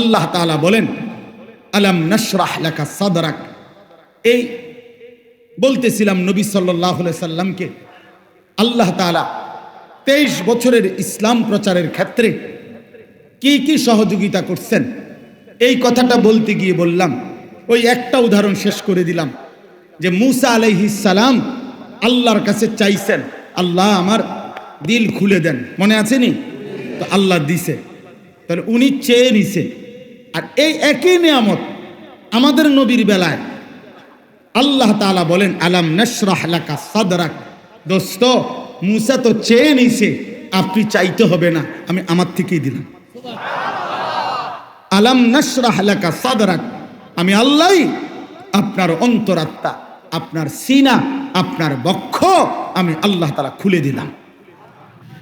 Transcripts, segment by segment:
আল্লাহ তাআলা বলেন, আলাম নশরাহ লাকা সাদরাক? এই বলতেছিলাম নবী সাল্লাহ সাল্লামকে, আল্লাহ তাআলা তেইশ বছরের ইসলাম প্রচারের ক্ষেত্রে কি কি সহযোগিতা করছেন? এই কথাটা বলতে গিয়ে বললাম, ওই একটা উদাহরণ শেষ করে দিলাম, যে মুসা আলাইহিসালাম আল্লাহর কাছে চাইছেন, আল্লাহ আমার দিল খুলে দেন। মনে আছে নি? তো আল্লাহ দিছে। তাহলে উনি চেয়ে নিছে। আর এই একই নিয়ামত আমাদের নবীর বেলায় আল্লাহ তাআলা বলেন আলাম নশরাহ লাকা সাদরাক? দোস্ত মুসা তো চেয়ে নিছে আপনি চাইতে হবে না আমি আমার থেকেই দিলাম। আলাম নশরাহ লাকা সাদরাক? আমি আল্লাহ আপনার অন্তরাত্মা আপনার সিনা আপনার বক্ষ আমি আল্লাহ তাআলা খুলে দিলাম।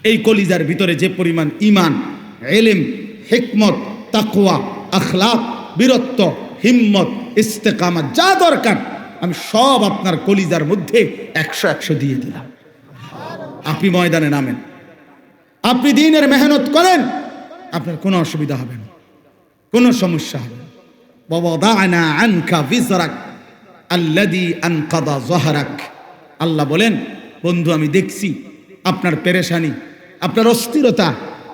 এই কলিজার ভিতরে যে পরিমাণ ইমান এলেম হেকমত তাকওয়া আখলাপ বীরত্ব, হিম্মত ইস্তেকামা যা দরকার, আমি সব আপনার কলিজার মধ্যে একশো একশো দিয়ে দিলাম। আপনি ময়দানে নামেন। আপনি দিনের মেহনত করেন, আপনার কোনো অসুবিধা হবে না, কোনো সমস্যা হবে না। আনকা আল্লাদি আল্লাহ বলেন, বন্ধু, আমি দেখছি আপনার পেরেশানি, আপনার অস্থিরতা,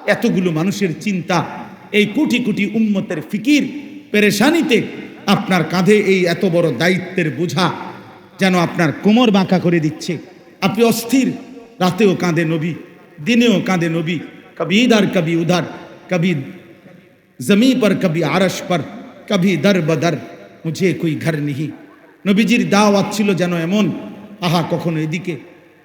এতগুলো মানুষের চিন্তা এই কোটি কোটি উম্মতের ফিকির পেরেশানিতে আপনার কাঁধে এই এত বড় দায়িত্বের বোঝা যেন আপনার কোমর বাঁকা করে দিচ্ছে। আপনি অস্থির, রাতেও কাঁধে নবী, দিনেও কাঁধে নবী, কবি ইদার, কবি উধার কবি জমি পর, কবি আরস পর, কবি দর বদর মুঝে কই ঘর নিহি। নবীজির দাওয়াত ছিল যেন এমন, আহা, কখনো এদিকে,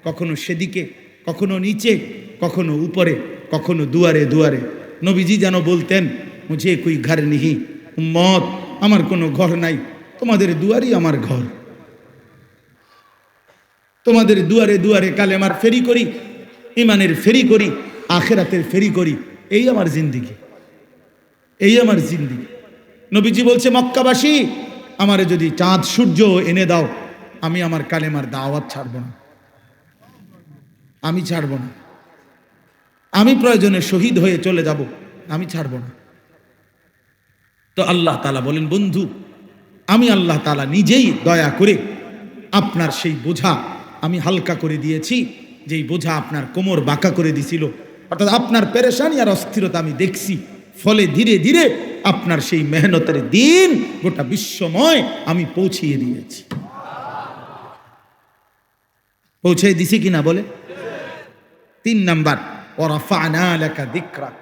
কখনো সেদিকে, কখনো নিচে, কখনো উপরে, কখনো দুয়ারে দুয়ারে। নবীজি যেন বলতেন, মুঝে কোই ঘর নিহি। উম্মত, আমার কোনো ঘর নাই। তোমাদের দুয়ারই আমার ঘর। তোমাদের দুয়ারে দুয়ারে কালেমার ফেরি করি ইমানের ফেরি করি, আখেরাতের ফেরি করি। এই আমার জিন্দিগি। এই আমার জিন্দিগি। নবীজি বলছে, মক্কাবাসী, আমারে যদি চাঁদ, সূর্য এনে দাও, আমি আমার কালেমার দাওয়াত ছাড়ব না। আমি ছাড়ব না। আমি প্রয়োজনে শহীদ হয়ে চলে যাব, আমি ছাড়ব না। তো আল্লাহ তালা বলেন, বন্ধু, আমি আল্লাহ তালা নিজেই দয়া করে আপনার সেই বোঝা আমি হালকা করে দিয়েছি, যেই বোঝা আপনার কোমর বাঁকা করে দিছিল। অর্থাৎ আপনার পেরেশানি আর অস্থিরতা আমি দেখছি। ফলে ধীরে ধীরে আপনার সেই মেহনতের দিন গোটা বিশ্বময় আমি পৌঁছিয়ে দিয়েছি। পৌঁছে দিছি কিনা বলে? তিন নাম্বার লেখা দিকরাক।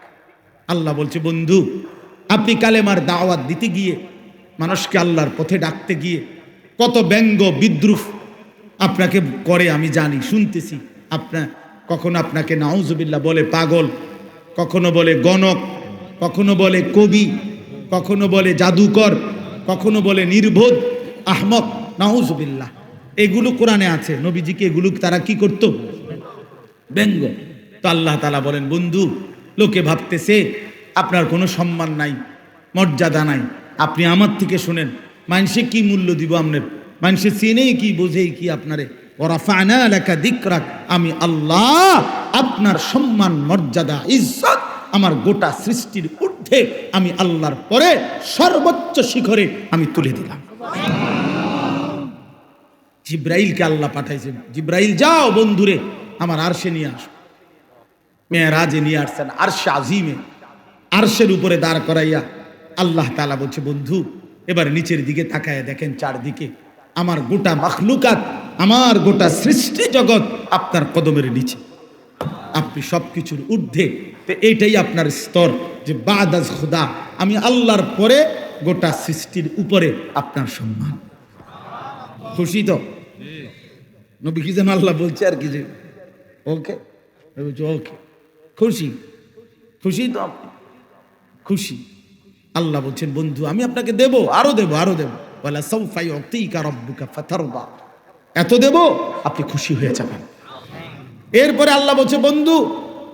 আল্লাহ বলছে, বন্ধু, আপনি কালেমার দাওয়াত দিতে গিয়ে, মানুষকে আল্লাহর পথে ডাকতে গিয়ে, কত ব্যঙ্গ বিদ্রুপ আপনাকে করে আমি জানি, শুনতেছি। আপনার কখনো আপনাকে নাউজুবিল্লাহ বলে পাগল, কখনো বলে গণক, কখনো বলে কবি, কখনো বলে জাদুকর, কখনো বলে নির্বোধ আহমক নাউজুবিল্লাহ। এগুলো কোরআনে আছে। নবীজিকে এগুলো তারা কি করত? ব্যঙ্গ। তো আল্লাহ তালা বলেন, বন্ধু, লোকে ভাবতেছে আপনার কোনো সম্মান নাই, মর্যাদা নাই। আপনি আমার থেকে শোনেন, মানুষে কি মূল্য দিব আপনার? মানুষে চেনেই কি বোঝেই কি আপনারে? ওরা ফানা লেখা দিক রাখ আমি আল্লাহ আপনার সম্মান, মর্যাদা, ইজ্জত আমার গোটা সৃষ্টির ঊর্ধ্বে আমি আল্লাহর পরে সর্বোচ্চ শিখরে আমি তুলে দিলাম। জিব্রাইলকে আল্লাহ পাঠাইছেন, জিব্রাইল যাও বন্ধুরে, আমার আরশে নিয়ে আস। মেয়েরাজে নিয়ে আসছেন আরশে আজিমে। আরশের উপরে দাঁড় করাইয়া আল্লাহ তালা বলছে বন্ধু এবার নিচের দিকে তাকায় দেখেন চারদিকে। আমার গোটা মখলুকাত আমার গোটা সৃষ্টি জগৎ আপনার কদমের নিচে। আপনি সব কিছুর ঊর্ধ্বে তো এইটাই আপনার স্তর যে বাদাজ খুদা। আমি আল্লাহর পরে গোটা সৃষ্টির উপরে আপনার সম্মান। খুশি তো? নবী কি যেন আল্লাহ বলছে আর কি যে ওকে? ওকে। খুশি। খুশি তো? খুশি। আল্লাহ বলছেন, বন্ধু, আমি আপনাকে দেব, আরও দেব আরও দেব। বলে সৌফাই এত দেব, আপনি খুশি হয়ে যাবেন। এরপরে আল্লাহ বলছে, বন্ধু,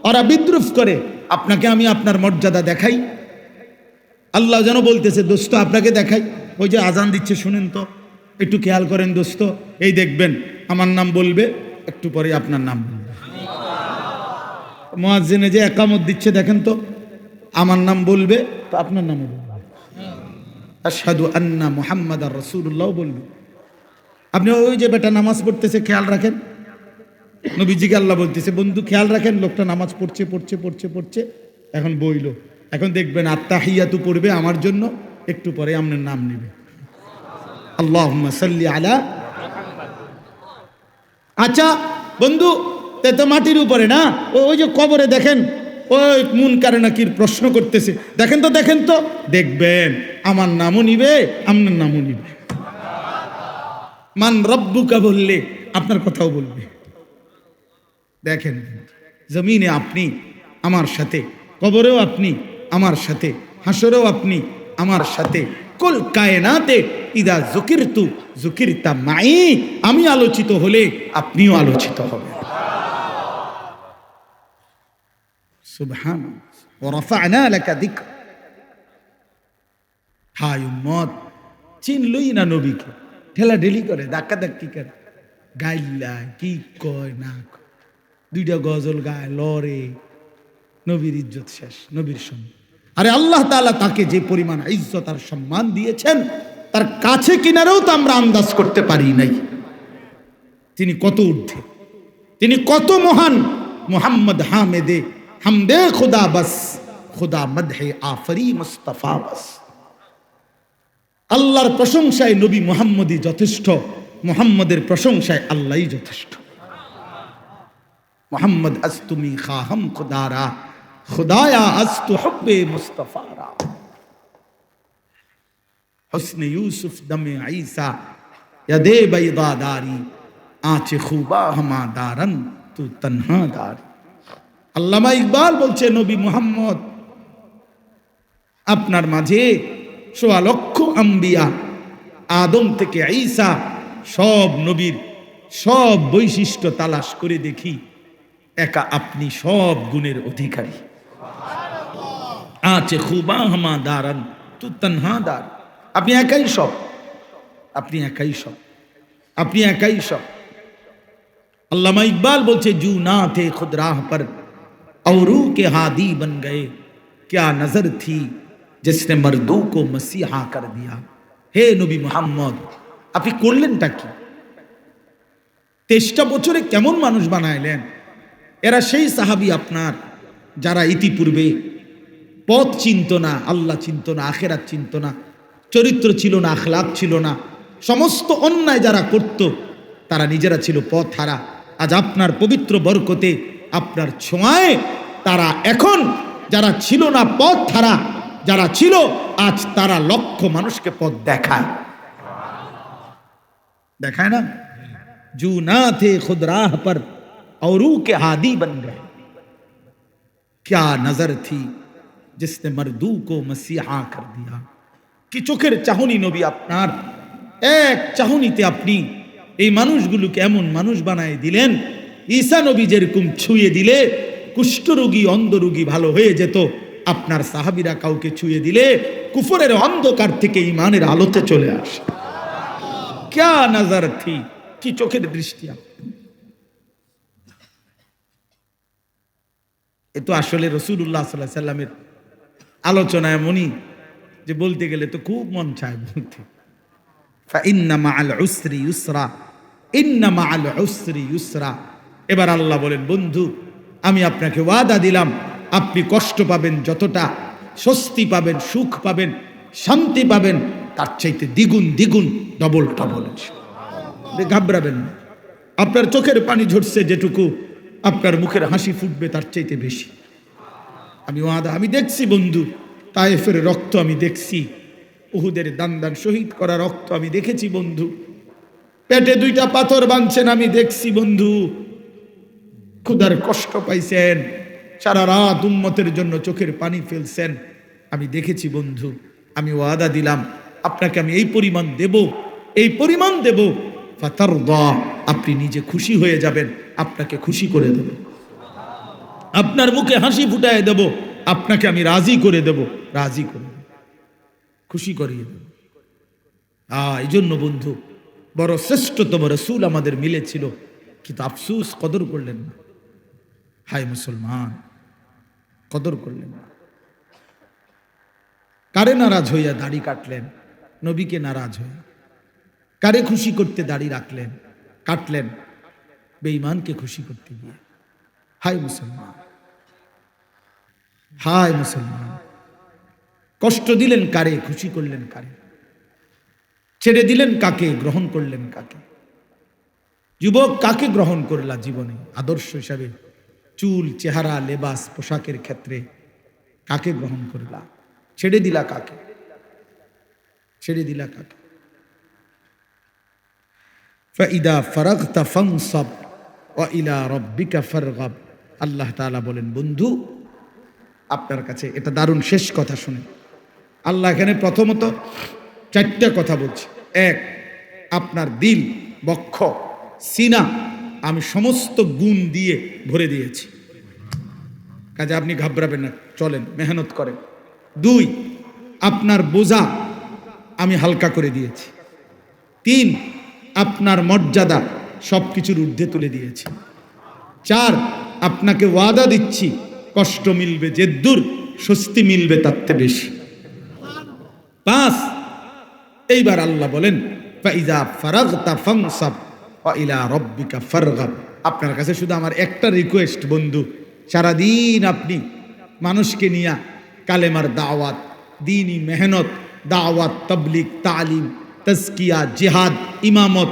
ওরা বিদ্রুপ করে। আপনাকে আমি আপনার মর্যাদা দেখাই। আল্লাহ যেন বলতেছে, দোস্ত, আপনাকে দেখাই। ওই যে আজান দিচ্ছে, শুনেন তো। একটু খেয়াল করেন, দোস্ত। এই দেখবেন, আমার নাম বলবে, একটু পরে আপনার নাম বলবে। মহাজিনে যে একামত দিচ্ছে, দেখেন তো, আমার নাম বলবে, তো আপনার নামও বলবে। আশহাদু আন্না মোহাম্মদ আর রসুল্লাহ বলবে। আপনি ওই যে বেটা নামাজ পড়তেছে, খেয়াল রাখেন। নবীজিকে আল্লাহ বলতেছে, বন্ধু, খেয়াল রাখেন, লোকটা নামাজ পড়ছে পড়ছে পড়ছে পড়ছে, এখন বইল। এখন দেখবেন আত্মাহিয়াতু পড়বে আমার জন্য, একটু পরে আপনার নাম নেবে। আল্লাহ সাল্লি আলা আচ্ছা বন্ধু তে তো মাটির উপরে না? ওই যে কবরে দেখেন। ওই মুন কারে নাকির প্রশ্ন করতেছে। দেখেন তো দেখেন তো। দেখবেন, আমার নামও নিবে, আপনার নামও নিবে। মান রব্বুকা বললে আপনার কথাও বলবে। দেখেন, জমিনে আপনি, আমার সাথে, কবরেও আপনি, আমার সাথে, হাসরেও আপনি, আমার সাথে, কুল কায়নাতে ইদা জুকিরতু জুকিরতা মাই, আমি আলোচিত হলে আপনিও আলোচিত হবেন। চিনলই না নবীকে? করে, ধাক্কা ধাক্কি করে। গাইল্লা, কি কয় না দুইটা গজল গায় লরে নবীর ইজ্জত শেষ, নবীর সম্মান। আরে আল্লাহ তাআলা তাকে যে পরিমাণ ইজ্জত আর সম্মান দিয়েছেন, তার কাছে কিনারেও তো আমরা আন্দাজ করতে পারি নাই। তিনি কত ঊর্ধ্বে? তিনি কত মহান? মোহাম্মদ হামেদে हम दे खुदा बस খুদা মদহে আফরি মুস্তফা বাস আল্লাহর প্রশংসায় নবী মোহাম্মদই যথেষ্ট মোহাম্মদের প্রশংসায় আল্লাহই যথেষ্ট মোহাম্মদ আস্তুমি খাহম খুদারা খুদায়া আস্তু হব্বে মুস্তফারা হসনে ইউসুফ দমে আইসা ইয়াদে বাইদা দারি আঁচে খুবা হমা দারন তু তন্হা দারি আল্লামা ইকবাল বলছে, নবী মুহাম্মদ, আপনার মাঝে সোয়া লক্ষ আম্বিয়া, আদম থেকে আইসা সব নবীর সব বৈশিষ্ট্য তালাশ করে দেখি। একা আপনি সব গুণের অধিকারী। আছে খুবাহমা দারান দাঁড়ান তু তানহা আপনি একাই সব। আপনি একাই সব। আপনি একাই সব। আল্লামা ইকবাল বলছে, জু না থে খুদ রাহ পর औरू के हादी बन गए क्या नजर थी जिसने मर्दों को मसीहा कर दिया হে নবী মোহাম্মদ আপনি করলেনটা কি তেইশটা বছরে কেমন মানুষ বানাইলেন এরা সেই সাহাবি আপনার যারা ইতিপূর্বে পথ চিনত না আল্লাহ চিনত না আখেরাত চিনত না চরিত্র ছিল না আখলাপ ছিল না সমস্ত অন্যায় যারা করত তারা নিজেরা ছিল পথ হারা আজ আপনার পবিত্র বরকতে আপনার ছোঁয়ায় তারা এখন যারা ছিল না পথ হারা যারা ছিল আজ তারা লক্ষ মানুষকে পথ দেখায় দেখায় না जू ना थे खुद राह पर औरू के हादी बन गए क्या नजर थी जिसने मर्दू को मसीहा कर दिया কি চোখের চাহনি নবী আপনার এক চাহনিতে আপনি এই মানুষগুলোকে এমন মানুষ বানায় দিলেন ঈসা নবী যেরকম ছুঁয়ে দিলে কুষ্ঠরোগী অন্ধরোগী ভালো হয়ে যেত। আপনার সাহাবিরা কাউকে ছুঁয়ে দিলে, কুফরের অন্ধকার থেকে ইমানের আলোতে চলে আসে। ক্যা নজর থি? কি চোখের দৃষ্টি এ তো আসলে রসুল্লাহ সাল্লাহ সাল্লামের আলোচনায় মনি যে বলতে গেলে তো খুব মন চায় বলতে। ইন্না মা আল উসরি ইউসরা, ইন্না মা আল উসরি ইউসরা। এবার আল্লাহ বলেন, বন্ধু, আমি আপনাকে ওয়াদা দিলাম, আপনি কষ্ট পাবেন যতটা, স্বস্তি পাবেন, সুখ পাবেন, শান্তি পাবেন, তার চাইতে দ্বিগুণ দ্বিগুণ ডবল ডবল ঘাবড়াবেন না। আপনার চোখের পানি ঝরছে যেটুকু, আপনার মুখের হাসি ফুটবে তার চাইতে বেশি। আমি ওয়াদা, আমি দেখছি বন্ধু, তায়েফের রক্ত আমি দেখছি, উহুদের দান দান শহীদ করা রক্ত আমি দেখেছি বন্ধু। পেটে দুইটা পাথর বাঁধছেন আমি দেখছি বন্ধু। ক্ষুধার কষ্ট পাইছেন, সারা রাত উম্মতের জন্য চোখের পানি ফেলছেন। আমি দেখেছি বন্ধু, আমি ওয়াদা দিলাম, আপনাকে আমি এই পরিমাণ দেব, এই পরিমাণ দেব। ফাতার আপনি নিজে খুশি হয়ে যাবেন, আপনাকে খুশি করে দেব। আপনার মুখে হাসি ফুটায় দেব, আপনাকে আমি রাজি করে দেব, রাজি করে খুশি করিয়ে দেব। আহ এই জন্য বন্ধু, বড় শ্রেষ্ঠতম রসুল আমাদের মিলেছিল, কিন্তু আফসুস কদর করলেন না। হায় মুসলমান, কদর করলেন। কারে নারাজ হইয়া দাড়ি কাটলেন? নবীকে নারাজ হয়ে কারে খুশি করতে দাড়ি রাখলেন? কাটলেন। বেঈমানকে খুশি করতে গিয়ে। হায় মুসলমান হায় মুসলমান, কষ্ট দিলেন কারে, খুশি করলেন কারে? ছেড়ে দিলেন কাকে, গ্রহণ করলেন কাকে? যুবক কাকে গ্রহণ করলা জীবনে? আদর্শ হিসাবে চুল, চেহারা, লেবাস, পোশাকের ক্ষেত্রে কাকে গ্রহণ করলা? ছেড়ে দিলা কাকে? ছেড়ে দিলা কাকে? ফাইদা ফারাগতা ফানসাব ওয়া ইলা রাব্বিকা ফারগাব। আল্লাহ তাআলা বলেন, বন্ধু, আপনার কাছে এটা দারুণ শেষ কথা শুনে। আল্লাহ এখানে প্রথমত চারটা কথা বলছি। এক, আপনার দিল, বক্ষ, সিনা আমি সমস্ত গুণ দিয়ে ভরে দিয়েছি। কাজে আপনি ঘাবড়াবেন না, চলেন, মেহনত করেন। দুই, আপনার বোঝা আমি হালকা করে দিয়েছি। তিন, আপনার মর্যাদা সব কিছুর ঊর্ধ্বে তুলে দিয়েছি। চার, আপনাকে ওয়াদা দিচ্ছি, কষ্ট মিলবে, যে দূর স্বস্তি মিলবে, তার থেকে বেশি। পাঁচ, এইবার আল্লাহ বলেন ফাইজা ফারাগতা ফাংসাব ওয়া ইলা আপনার কাছে শুধু আমার একটা রিকোয়েস্ট বন্ধু। সারাদিন আপনি মানুষকে নিয়ে কালেমার দাওয়াত, দিনই মেহনত, দাওয়াত তবলিক তালিম তস্কিয়া জেহাদ, ইমামত,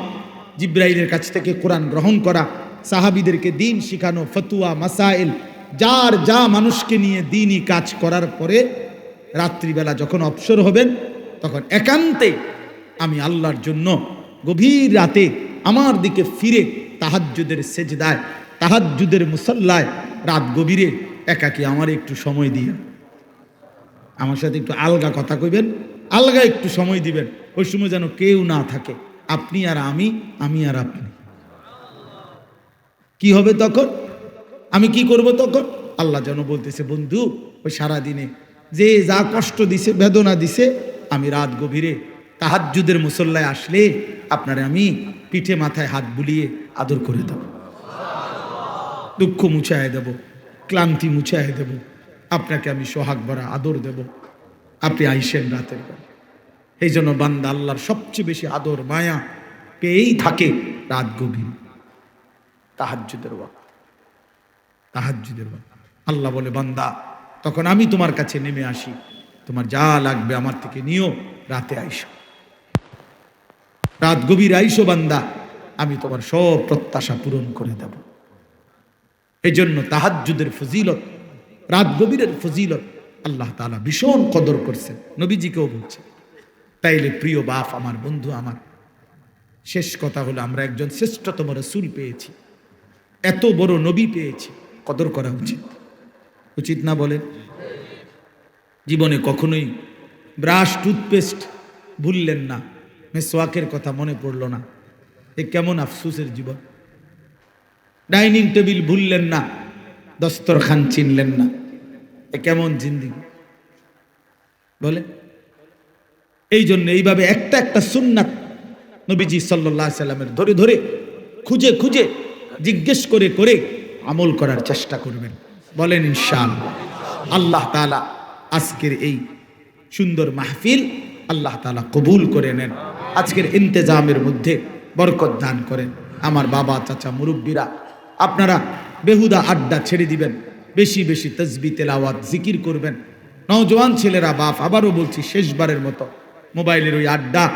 জিব্রাইলের কাছ থেকে কোরআন গ্রহণ করা, সাহাবিদেরকে দিন শিখানো, ফতুয়া, মাসাইল, যার যা মানুষকে নিয়ে দিনই কাজ করার পরে রাত্রিবেলা যখন অবসর হবেন, তখন একান্তে আমি আল্লাহর জন্য গভীর রাতে আমার দিকে ফিরে তাহাজ্জুদের সেজদায়, তাহাজ্জুদের মুসল্লায় রাত গভীরে একাকি আমার একটু সময় দিয়ে আমার সাথে একটু আলগা কথা কইবেন, আলগা একটু সময় দিবেন। ওই সময় যেন কেউ না থাকে, আপনি আর আমি আমি আর আপনি। কি হবে তখন? আমি কি করব তখন? আল্লাহ যেন বলতেছে, বন্ধু, ওই সারাদিনে যে যা কষ্ট দিছে, বেদনা দিছে, আমি রাত গভীরে তাহাজ্জুদের মুসল্লায় আসলে আপনারে আমি পিঠে মাথায় হাত বুলিয়ে আদর করে দেব। দুঃখ মুছায় দেব, ক্লান্তি মুছায় দেব। আপনাকে আমি সোহাগ ভরা আদর দেব। আপনি আইসেন রাতের বেলা। এই জন্য বান্দা আল্লাহর সবচেয়ে বেশি আদর, মায়া পেয়েই থাকে রাত গভীর। তাহাজ্জুদের ওয়াক্ত। তাহাজ্জুদের ওয়াক্ত। আল্লাহ বলে, বান্দা, তখন আমি তোমার কাছে নেমে আসি। তোমার যা লাগবে আমার থেকে নিও, রাতে আইসো। রাত গভীর আইসো বান্দা, আমি তোমার সব প্রত্যাশা পূরণ করে দেব। এই জন্য তাহাজ্জুদের ফজিলত রাত গভীরের ফজিলত আল্লাহ তাআলা ভীষণ কদর করছেন, নবীজিকেও বলছে তাইলে প্রিয় বাপ, আমার বন্ধু আমার, শেষ কথা হলো আমরা একজন শ্রেষ্ঠতম রসুল পেয়েছি। এত বড় নবী পেয়েছি, কদর করা উচিত। উচিত না বলেন? জীবনে কখনোই ব্রাশ, টুথপেস্ট ভুললেন না। মেসোয়াকের কথা মনে পড়ল না। এ কেমন আফসুসের জীবন। ডাইনিং টেবিল ভুললেন না, দস্তরখান চিনলেন না। এ কেমন জিন্দিগি। বলে এই জন্য এইভাবে একটা একটা সুন্নাত নবীজি সাল্লাহ সাল্লামের ধরে ধরে, খুঁজে খুঁজে, জিজ্ঞেস করে করে আমল করার চেষ্টা করবেন। বলেন ইনশাল আল্লাহ তালা আজকের এই সুন্দর মাহফিল আল্লাহ তালা কবুল করে নেন। আজকের ইন্তেজামের মধ্যে বরকত দান করেন। আমার বাবা, চাচা, মুরব্বীরা, আপনারা বেহুদা আড্ডা ছেড়ে দিবেন, বেশি বেশি তসবি তেলাওয়াত, জিকির করবেন। নওজোয়ান ছেলেরা বাপ, আবারও বলছি শেষবারের মতো মোবাইলের ওই আড্ডা,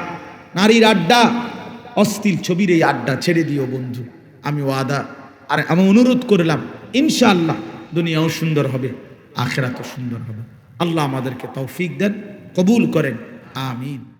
নারীর আড্ডা, অস্থির ছবির এই আড্ডা ছেড়ে দিও বন্ধু, আমি ওয়াদা। আর আমি অনুরোধ করলাম, ইনশাআল্লাহ দুনিয়াও সুন্দর হবে, আখেরাতও সুন্দর হবে। আল্লাহ আমাদেরকে তৌফিক দেন, কবুল করেন, আমিন।